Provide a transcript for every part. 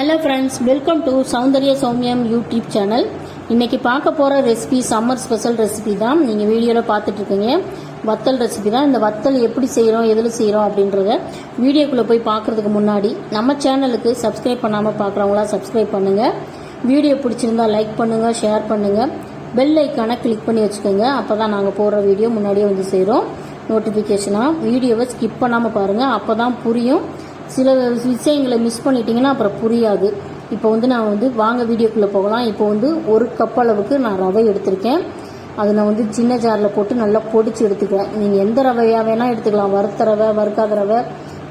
Hello friends welcome to Soundarya Soumiyam YouTube channel இன்றைக்கி பார்க்க போகிற ரெசிபி சம்மர் ஸ்பெஷல் ரெசிபி தான் நீங்கள் வீடியோவில் பார்த்துட்ருக்கீங்க. வத்தல் ரெசிபி தான். இந்த வத்தல் எப்படி செய்கிறோம் எதில் செய்கிறோம் அப்படின்றத வீடியோக்குள்ளே போய் பார்க்குறதுக்கு முன்னாடி நம்ம சேனலுக்கு சப்ஸ்கிரைப் பண்ணாமல் பார்க்குறவங்களா சப்ஸ்கிரைப் பண்ணுங்கள் வீடியோ பிடிச்சிருந்தா லைக் பண்ணுங்கள் ஷேர் பண்ணுங்கள் பெல் ஐக்கானை கிளிக் பண்ணி வச்சுக்கோங்க. அப்போ தான் நாங்கள் போடுற வீடியோ முன்னாடியே வந்து செய்கிறோம் நோட்டிஃபிகேஷனாக வீடியோவை ஸ்கிப் பண்ணாமல் பாருங்கள் அப்போ தான் புரியும். சில விஷயங்களை மிஸ் பண்ணிட்டீங்கன்னா அப்புறம் புரியாது. இப்போ வந்து நான் வந்து வாங்க வீடியோக்குள்ளே போகலாம். இப்போ வந்து ஒரு கப் அளவுக்கு நான் ரவை எடுத்திருக்கேன். அதை நான் வந்து சின்ன ஜாரில் போட்டு நல்லா பொடிச்சு எடுத்துக்கிறேன் நீங்கள் எந்த ரவையாக வேணால் எடுத்துக்கலாம். வறுத்த ரவை வறுக்காத ரவை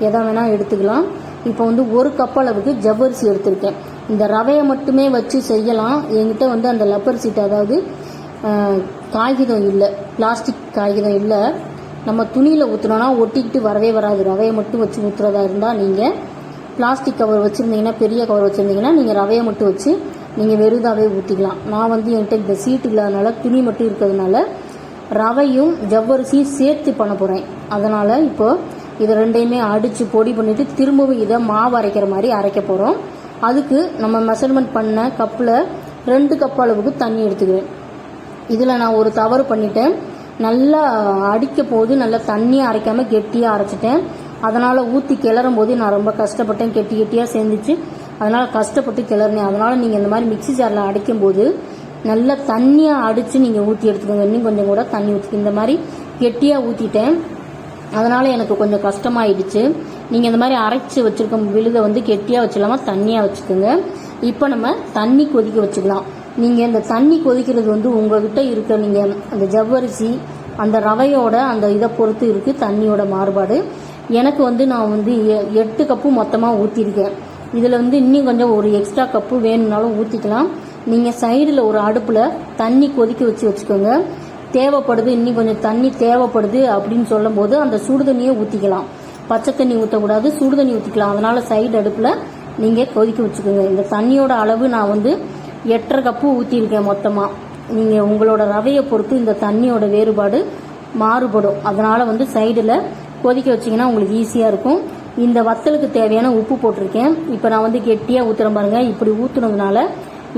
எதை வேணால் எடுத்துக்கலாம். இப்போ வந்து ஒரு கப் அளவுக்கு ஜவ்வரிசி எடுத்திருக்கேன். இந்த ரவையை மட்டுமே வச்சு செய்யலாம். என்கிட்ட வந்து அந்த லப்பர் சீட் அதாவது காகிதம் இல்லை. பிளாஸ்டிக் காகிதம் இல்லை. நம்ம துணியில் ஊற்றுனோன்னா ஒட்டிக்கிட்டு வரவே வராது. ரவையை மட்டும் வச்சு ஊற்றுறதா இருந்தால் நீங்கள் பிளாஸ்டிக் கவர் வச்சுருந்தீங்கன்னா பெரிய கவர் வச்சுருந்தீங்கன்னா நீங்கள் ரவையை மட்டும் வச்சு நீங்கள் வெறுதாவே ஊற்றிக்கலாம் நான் வந்து என்கிட்ட இந்த சீட் இல்லாதனால துணி மட்டும் இருக்கிறதுனால ரவையும் ஜவ்வரிசியும் சேர்த்து பண்ண போகிறேன் அதனால் இப்போ இதை ரெண்டையுமே அடித்து பொடி பண்ணிவிட்டு திரும்பவும் இதை மாவு அரைக்கிற மாதிரி அரைக்க போகிறோம் அதுக்கு நம்ம மெஷர்மெண்ட் பண்ண கப்பில் ரெண்டு கப் அளவுக்கு தண்ணி எடுத்துக்கிறேன். இதில் நான் ஒரு தவறு பண்ணிட்டேன். நல்லா அடிக்க போது நல்லா தண்ணியை அரைக்காமல் கெட்டியாக அரைச்சிட்டேன். அதனால் ஊற்றி கிளறும் போது நான் ரொம்ப கஷ்டப்பட்டேன். கெட்டி கெட்டியாக சேர்ந்துச்சு. அதனால் கஷ்டப்பட்டு கிளறினேன். அதனால் நீங்கள் இந்த மாதிரி மிக்ஸி ஜாரில் அடிக்கும்போது நல்லா தண்ணியாக அடித்து நீங்கள் ஊற்றி எடுத்துக்கோங்க. இன்னும் கொஞ்சம் கூட தண்ணி ஊற்றி இந்த மாதிரி கெட்டியாக ஊற்றிட்டேன் அதனால் எனக்கு கொஞ்சம் கஷ்டமாயிடுச்சு. நீங்கள் இந்த மாதிரி அரைச்சி வச்சுருக்க விழுதை வந்து கெட்டியாக வச்சிடலாமா? தண்ணியாக வச்சுக்கோங்க. இப்போ நம்ம தண்ணி கொதிக்க வச்சுக்கலாம். நீங்கள் இந்த தண்ணி கொதிக்கிறது வந்து உங்ககிட்ட இருக்க நீங்கள் அந்த ஜவ்வரிசி அந்த ரவையோட அந்த இதை பொறுத்து இருக்குது தண்ணியோட மாறுபாடு. எனக்கு வந்து நான் வந்து எ- எட்டு கப்பு மொத்தமாக ஊற்றிருக்கேன் இதில் வந்து இன்னும் கொஞ்சம் ஒரு எக்ஸ்ட்ரா கப்பு வேணும்னாலும் ஊற்றிக்கலாம் நீங்கள் சைடில் ஒரு அடுப்பில் தண்ணி கொதிக்க வச்சு வச்சுக்கோங்க. தேவைப்படுது இன்னும் கொஞ்சம் தண்ணி தேவைப்படுது அப்படின்னு சொல்லும்போது அந்த சுடு தண்ணியை ஊற்றிக்கலாம் பச்சை தண்ணி ஊற்றக்கூடாது சுடு தண்ணி ஊற்றிக்கலாம் அதனால் சைடு அடுப்பில் நீங்கள் கொதிக்க வச்சுக்கோங்க. இந்த தண்ணியோட அளவு நான் வந்து எட்டரை கப்பு ஊற்றிருக்கேன் மொத்தமாக நீங்கள் உங்களோட ரவையை பொறுத்து இந்த தண்ணியோட வேறுபாடு மாறுபடும். அதனால் வந்து சைடில் கொதிக்க வச்சிங்கன்னா உங்களுக்கு ஈஸியாக இருக்கும். இந்த வத்தலுக்கு தேவையான உப்பு போட்டிருக்கேன். இப்போ நான் வந்து கெட்டியாக ஊற்றுறேன் பாருங்க. இப்படி ஊற்றுனதுனால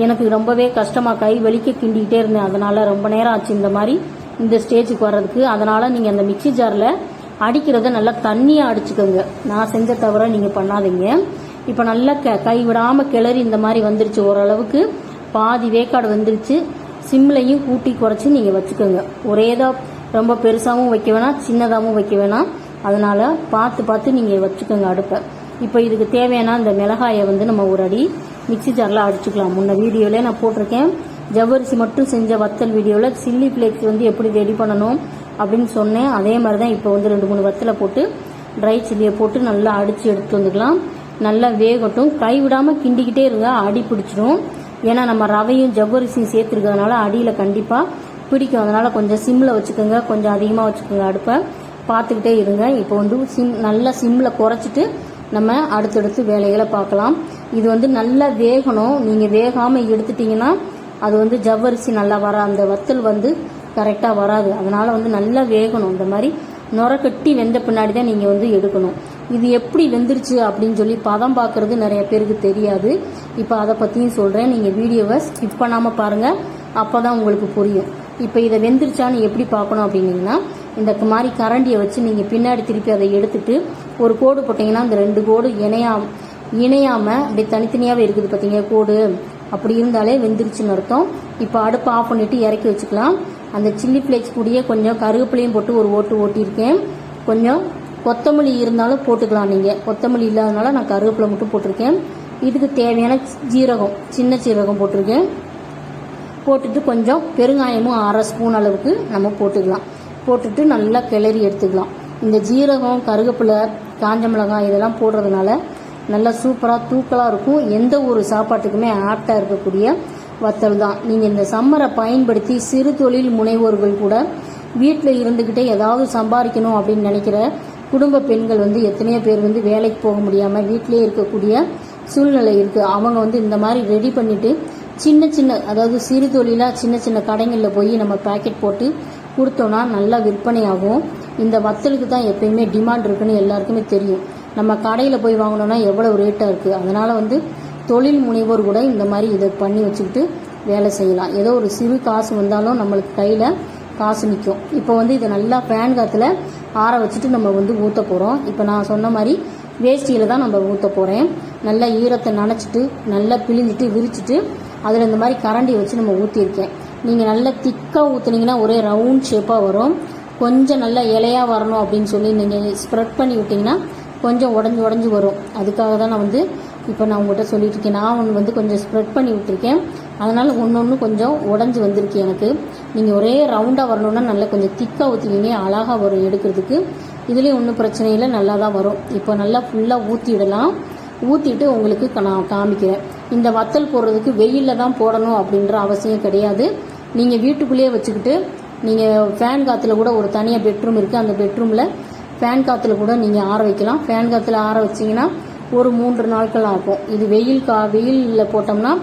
எனக்கு ரொம்பவே கஷ்டமாக கை வலிக்க கிண்டிக்கிட்டே இருந்தேன். அதனால் ரொம்ப நேரம் ஆச்சு இந்த மாதிரி இந்த ஸ்டேஜுக்கு வர்றதுக்கு. அதனால் நீங்கள் அந்த மிக்சி ஜாரில் அடிக்கிறத நல்லா தண்ணியாக அடிச்சுக்கோங்க. நான் செஞ்ச தவிர நீங்கள் பண்ணாதீங்க. இப்போ நல்லா க கை விடாமல் கிளறி இந்த மாதிரி வந்துருச்சு ஓரளவுக்கு. பாதி வேக்காடு வந்துருச்சு. சிம்லையும் கூட்டி குறைச்சி நீங்கள் வச்சுக்கோங்க. ஒரேதாக ரொம்ப பெருசாகவும் வைக்க வேணாம் சின்னதாகவும் வைக்க வேணாம். அதனால் பார்த்து பார்த்து நீங்கள் வச்சுக்கோங்க அடுப்பை. இப்போ இதுக்கு தேவையான இந்த மிளகாயை வந்து நம்ம ஒரு அடி மிக்ஸி ஜாரில் அடிச்சுக்கலாம். முன்ன வீடியோவில் நான் போட்டிருக்கேன். ஜவ்வரிசி மட்டும் செஞ்ச வத்தல் வீடியோவில் சில்லி ஃப்ளேக்ஸ் வந்து எப்படி ரெடி பண்ணணும் அப்படின்னு சொன்னேன். அதே மாதிரி தான் இப்போ வந்து ரெண்டு மூணு வத்தலை போட்டு ட்ரை சில்லியை போட்டு நல்லா அடித்து எடுத்து வந்துக்கலாம். நல்லா வேகட்டும். கை விடாமல் கிண்டிக்கிட்டே இருந்தால் அடி பிடிச்சிடும் ஏன்னா நம்ம ரவையும் ஜவ்வரிசியும் சேர்த்துருக்கிறதுனால அடியில் கண்டிப்பாக பிடிக்கும். அதனால் கொஞ்சம் சிம்மில் வச்சுக்கோங்க. கொஞ்சம் அதிகமாக வச்சுக்கோங்க அடுப்பை. பார்த்துக்கிட்டே இருங்க. இப்போ வந்து சிம் நல்லா சிம்மில் குறைச்சிட்டு நம்ம அடுத்தடுத்து வேலைகளை பார்க்கலாம். இது வந்து நல்லா வேகணும். நீங்கள் வேகாமல் எடுத்துட்டிங்கன்னா அது வந்து ஜவ்வரிசி நல்லா வர அந்த வத்தல் வந்து கரெக்டாக வராது. அதனால் வந்து நல்லா வேகணும். இந்த மாதிரி நுர கட்டி வெந்த பின்னாடி தான் நீங்கள் வந்து எடுக்கணும். இது எப்படி வெந்துருச்சு அப்படின்னு சொல்லி பதம் பார்க்கறது நிறைய பேருக்கு தெரியாது. இப்போ அதை பற்றியும் சொல்கிறேன் நீங்கள் வீடியோவை ஸ்கிப் பண்ணாமல் பாருங்கள் அப்போ தான் உங்களுக்கு புரியும். இப்போ இதை வெந்துருச்சான்னு எப்படி பார்க்கணும் அப்படின்னீங்கன்னா இந்த மாதிரி கரண்டியை வச்சு நீங்கள் பின்னாடி திருப்பி அதை எடுத்துட்டு ஒரு கோடு போட்டிங்கன்னா அந்த ரெண்டு கோடு இணையா இணையாமல் அப்படி தனித்தனியாகவே இருக்குது பார்த்தீங்க கோடு. அப்படி இருந்தாலே வெந்துருச்சுன்னு அர்த்தம். இப்போ அடுப்பை ஆஃப் பண்ணிவிட்டு இறக்கி வச்சுக்கலாம். அந்த சில்லி ஃப்ளேக்ஸ் கூடயே கொஞ்சம் கருவேப்பிலையும் போட்டு ஒரு ஓட்டு ஓட்டியிருக்கேன். கொஞ்சம் கொத்தமல்லி இருந்தாலும் போட்டுக்கலாம் நீங்கள் கொத்தமல்லி இல்லாதனால நான் கருவேப்பிலை மட்டும் போட்டிருக்கேன். இதுக்கு தேவையான ஜீரகம் சின்ன சீரகம் போட்டிருக்கேன். போட்டுட்டு கொஞ்சம் பெருங்காயமும் அரை ஸ்பூன் அளவுக்கு நம்ம போட்டுக்கலாம். போட்டுட்டு நல்லா கிளறி எடுத்துக்கலாம். இந்த ஜீரகம் கருவேப்பிலை காஞ்ச மிளகாய் இதெல்லாம் போடுறதுனால நல்லா சூப்பராக தூக்கலாக இருக்கும். எந்த ஒரு சாப்பாட்டுக்குமே ஆப்டாக இருக்கக்கூடிய வத்தல் தான். நீங்கள் இந்த சம்மரை பயன்படுத்தி சிறு தொழில் முனைவோர்கள் கூட வீட்டில் இருந்துக்கிட்டே ஏதாவது சம்பாதிக்கணும் அப்படின்னு நினைக்கிற குடும்ப பெண்கள் வந்து எத்தனையோ பேர் வந்து வேலைக்கு போக முடியாமல் வீட்டிலே இருக்கக்கூடிய சூழ்நிலை இருக்குது அவங்க வந்து இந்த மாதிரி ரெடி பண்ணிவிட்டு சின்ன சின்ன அதாவது சிறு தொழிலாக சின்ன சின்ன கடைகளில் போய் நம்ம பேக்கெட் போட்டு கொடுத்தோன்னா நல்லா விற்பனை ஆகும் இந்த வத்தலுக்கு தான் எப்பயுமே டிமாண்ட் இருக்குன்னு எல்லாருக்குமே தெரியும். நம்ம கடையில் போய் வாங்கினோன்னா எவ்வளோ ரேட்டாக இருக்குது அதனால் வந்து தொழில் முனைவோர் கூட இந்த மாதிரி இதை பண்ணி வச்சுக்கிட்டு வேலை செய்யலாம். ஏதோ ஒரு சிறு காசு வந்தாலும் நம்மளுக்கு கையில் காசு நிற்கும் இப்போ வந்து இதை நல்லா ஃபேன் காற்றுல ஆற வச்சுட்டு நம்ம வந்து ஊற்ற போகிறோம் இப்போ நான் சொன்ன மாதிரி வேஷ்டியில் தான் நம்ம ஊற்ற போகிறேன் நல்லா ஈரத்தை நனைச்சிட்டு நல்லா பிழிஞ்சிட்டு விரிச்சிட்டு அதில் இந்த மாதிரி கரண்டி வச்சு நம்ம ஊற்றிருக்கேன் நீங்கள் நல்லா திக்காக ஊற்றுனீங்கன்னா ஒரே ரவுண்ட் ஷேப்பாக வரும். கொஞ்சம் நல்லா இலையாக வரணும் அப்படின்னு சொல்லி நீங்கள் ஸ்ப்ரெட் பண்ணி விட்டிங்கன்னா கொஞ்சம் உடஞ்சி உடஞ்சி வரும். அதுக்காக தான் நான் வந்து இப்போ நான் உங்கள்கிட்ட சொல்லிட்டு இருக்கேன். நான் ஒன்று வந்து கொஞ்சம் ஸ்ப்ரெட் பண்ணி விட்டுருக்கேன். அதனால் ஒன்று ஒன்று கொஞ்சம் உடஞ்சி வந்திருக்கு எனக்கு. நீங்கள் ஒரே ரவுண்டாக வரணும்னா நல்லா கொஞ்சம் திக்காக ஊற்றுவீங்க அழகாக வரும் எடுக்கிறதுக்கு. இதுலேயும் ஒன்றும் பிரச்சனை இல்லை நல்லா தான் வரும். இப்போ நல்லா ஃபுல்லாக ஊற்றிடலாம் ஊற்றிட்டு உங்களுக்கு நான் காமிக்கிறேன். இந்த வத்தல் போடுறதுக்கு வெயிலில் தான் போடணும் அப்படின்ற அவசியம் கிடையாது. நீங்கள் வீட்டுக்குள்ளேயே வச்சுக்கிட்டு நீங்கள் ஃபேன் காற்றுல கூட ஒரு தனியாக பெட்ரூம் இருக்குது அந்த பெட்ரூமில் ஃபேன் காற்றுல கூட நீங்கள் ஆற வைக்கலாம். ஃபேன் காற்றுல ஆற வச்சிங்கன்னா ஒரு மூன்று நாட்கள் ஆகும். இது வெயில் கா வெயிலில் போட்டோம்னா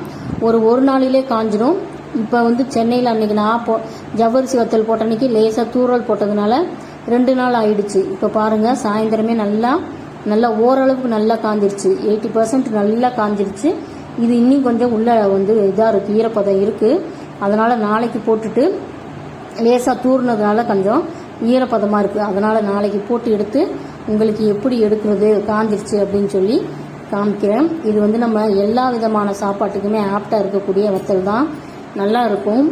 ஒரு ஒரு நாளிலே காஞ்சிடும் இப்போ வந்து சென்னையில் அன்னைக்கு நான் போ ஜவ்வரிசி வத்தல் போட்ட அன்னைக்கு லேசாக தூறல் போட்டதுனால ரெண்டு நாள் ஆயிடுச்சு. இப்போ பாருங்கள் சாயந்தரமே நல்லா நல்லா ஓரளவுக்கு நல்லா காஞ்சிருச்சு. எயிட்டி பர்சன்ட் நல்லா காஞ்சிருச்சு. இது இன்னும் கொஞ்சம் உள்ள வந்து இதாக இருக்குது ஈரப்பதம் இருக்குது அதனால் நாளைக்கு போட்டுட்டு லேசாக தூர்னதுனால கொஞ்சம் ஈரப்பதமாக இருக்குது அதனால் நாளைக்கு போட்டு எடுத்து உங்களுக்கு எப்படி எடுக்கிறது காஞ்சிருச்சு அப்படின்னு சொல்லி காமிக்கிறேன். இது வந்து நம்ம எல்லா விதமான சாப்பாட்டுக்குமே ஆப்டாக இருக்கக்கூடிய வத்தல் தான். நல்லா இருக்கும்.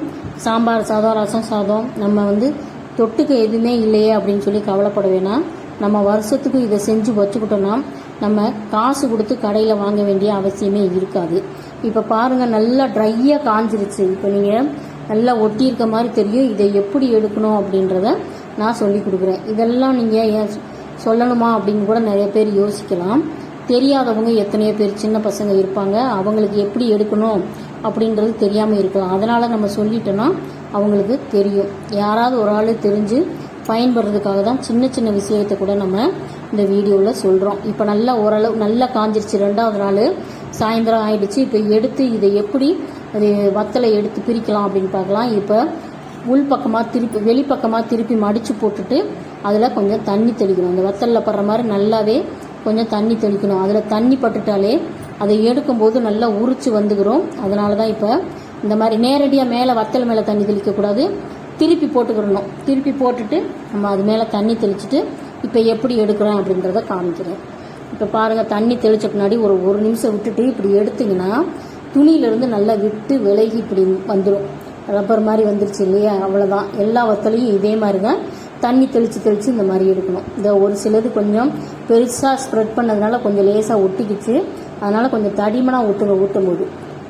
சாம்பார் சாதம் ரசம் சாதம். நம்ம வந்து தொட்டுக்கு எதுவுமே இல்லையே அப்படின்னு சொல்லி கவலைப்பட வேணாம். நம்ம வருஷத்துக்கு இதை செஞ்சு வச்சுக்கிட்டோம்னா நம்ம காசு கொடுத்து கடையில் வாங்க வேண்டிய அவசியமே இருக்காது. இப்போ பாருங்கள் நல்லா ட்ரையாக காஞ்சிருச்சு. இப்போ நீங்கள் நல்லா ஒட்டி இருக்க மாதிரி தெரியும். இதை எப்படி எடுக்கணும் அப்படின்றத நான் சொல்லி கொடுக்குறேன். இதெல்லாம் நீங்கள் ஏன் சொல்லணுமா அப்படின்னு கூட நிறைய பேர் யோசிக்கலாம். தெரியாதவங்க எத்தனையோ பேர் சின்ன பசங்க இருப்பாங்க. அவங்களுக்கு எப்படி எடுக்கணும் அப்படின்றது தெரியாமல் இருக்கலாம். அதனால் நம்ம சொல்லிட்டோன்னா அவங்களுக்கு தெரியும். யாராவது ஒரு ஆள் தெரிஞ்சு பயன்படுறதுக்காக தான் சின்ன சின்ன விஷயத்தை கூட நம்ம இந்த வீடியோவில் சொல்கிறோம் இப்போ நல்லா ஓரளவு நல்லா காஞ்சிருச்சு. ரெண்டாவது நாள் சாயந்தரம் ஆயிடுச்சு. இப்போ எடுத்து இதை எப்படி அது வத்தலை எடுத்து பிரிக்கலாம் அப்படின்னு பார்க்கலாம். இப்போ உள் பக்கமாக திருப்பி வெளிப்பக்கமாக திருப்பி மடித்து போட்டுட்டு அதில் கொஞ்சம் தண்ணி தெளிக்கணும். அந்த வத்தலில் படுற மாதிரி நல்லாவே கொஞ்சம் தண்ணி தெளிக்கணும். அதில் தண்ணி பட்டுட்டாலே அதை எடுக்கும்போது நல்லா உரிச்சு வந்துக்கிறோம் அதனால தான் இப்போ இந்த மாதிரி நேரடியாக மேலே வத்தல் மேலே தண்ணி தெளிக்கக்கூடாது திருப்பி போட்டுக்கிடணும். திருப்பி போட்டுட்டு நம்ம அது மேலே தண்ணி தெளிச்சுட்டு இப்போ எப்படி எடுக்கிறோம் அப்படின்றத காமிக்கிறேன். இப்போ பாருங்கள் தண்ணி தெளிச்ச பின்னாடி ஒரு ஒரு நிமிஷம் விட்டுட்டு இப்படி எடுத்தீங்கன்னா துணியிலிருந்து நல்லா விட்டு விலகி இப்படி வந்துடும் ரப்பர் மாதிரி வந்துருச்சு இல்லையா? அவ்வளோதான் எல்லா வத்தலையும் இதே மாதிரி தான் தண்ணி தெளித்து தெளித்து இந்த மாதிரி எடுக்கணும். இந்த ஒரு சிலது கொஞ்சம் பெருசாக ஸ்ப்ரெட் பண்ணதுனால கொஞ்சம் லேசாக ஒட்டிக்கிச்சு. அதனால் கொஞ்சம் தடிமனாக ஊற்றுங்க ஊட்டும் போது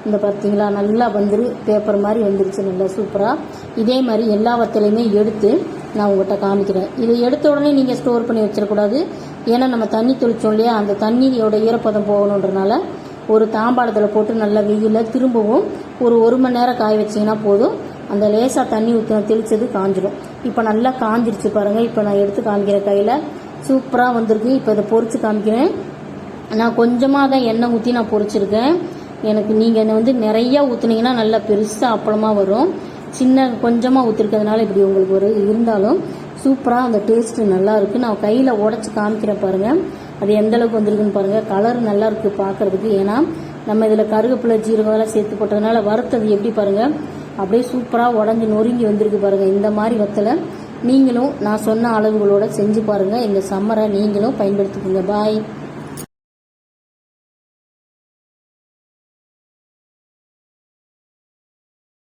இந்த பார்த்தீங்களா நல்லா வந்துரு பேப்பர் மாதிரி வந்துருச்சு நல்லா சூப்பராக இதே மாதிரி எல்லா வத்தலையுமே எடுத்து நான் உங்கள்கிட்ட காமிக்கிறேன். இதை எடுத்த உடனே நீங்கள் ஸ்டோர் பண்ணி வச்சிடக்கூடாது. ஏன்னா நம்ம தண்ணி தெளித்தோம் இல்லையா? அந்த தண்ணியோட ஈரப்பதம் போகணுன்றனால ஒரு தாம்பாளத்தில் போட்டு நல்லா வெயிலில் திரும்பவும் ஒரு ஒரு மணி நேரம் காய வச்சிங்கன்னா போதும். அந்த லேசாக தண்ணி ஊற்றின தெளிச்சது காஞ்சிடும் இப்போ நல்லா காஞ்சிருச்சு பாருங்கள் இப்போ நான் எடுத்து காமிக்கிறேன் கையில் சூப்பராக வந்திருக்கு. இப்போ இதை பொறிச்சு காமிக்கிறேன். நான் கொஞ்சமாக தான் எண்ணெய் ஊற்றி நான் பொறிச்சிருக்கேன். எனக்கு நீங்கள் என்னை வந்து நிறையா ஊற்றுனீங்கன்னா நல்லா பெருசாக அப்பளமாக வரும். சின்ன கொஞ்சமாக ஊற்றிருக்கிறதுனால இப்படி உங்களுக்கு ஒரு இருந்தாலும் சூப்பராக அந்த டேஸ்ட்டு நல்லாயிருக்கு நான் கையில் உடச்சி காமிக்கிறேன் பாருங்கள் அது எந்த அளவுக்கு வந்திருக்குன்னு பாருங்கள் கலர் நல்லா இருக்குது பார்க்குறதுக்கு ஏன்னா நம்ம இதில் கருவேப்பிலை ஜீரகம் எல்லாம் சேர்த்து போட்டதுனால வறுத்தது எப்படி பாருங்கள் அப்படியே சூப்பராக உடஞ்சி நொறுங்கி வந்திருக்கு பாருங்கள் இந்த மாதிரி வத்தலை நீங்களும் நான் சொன்ன அளவுகளோடு செஞ்சு பாருங்கள் இந்த சம்மரை நீங்களும் பயன்படுத்திக்கோங்க. பாய்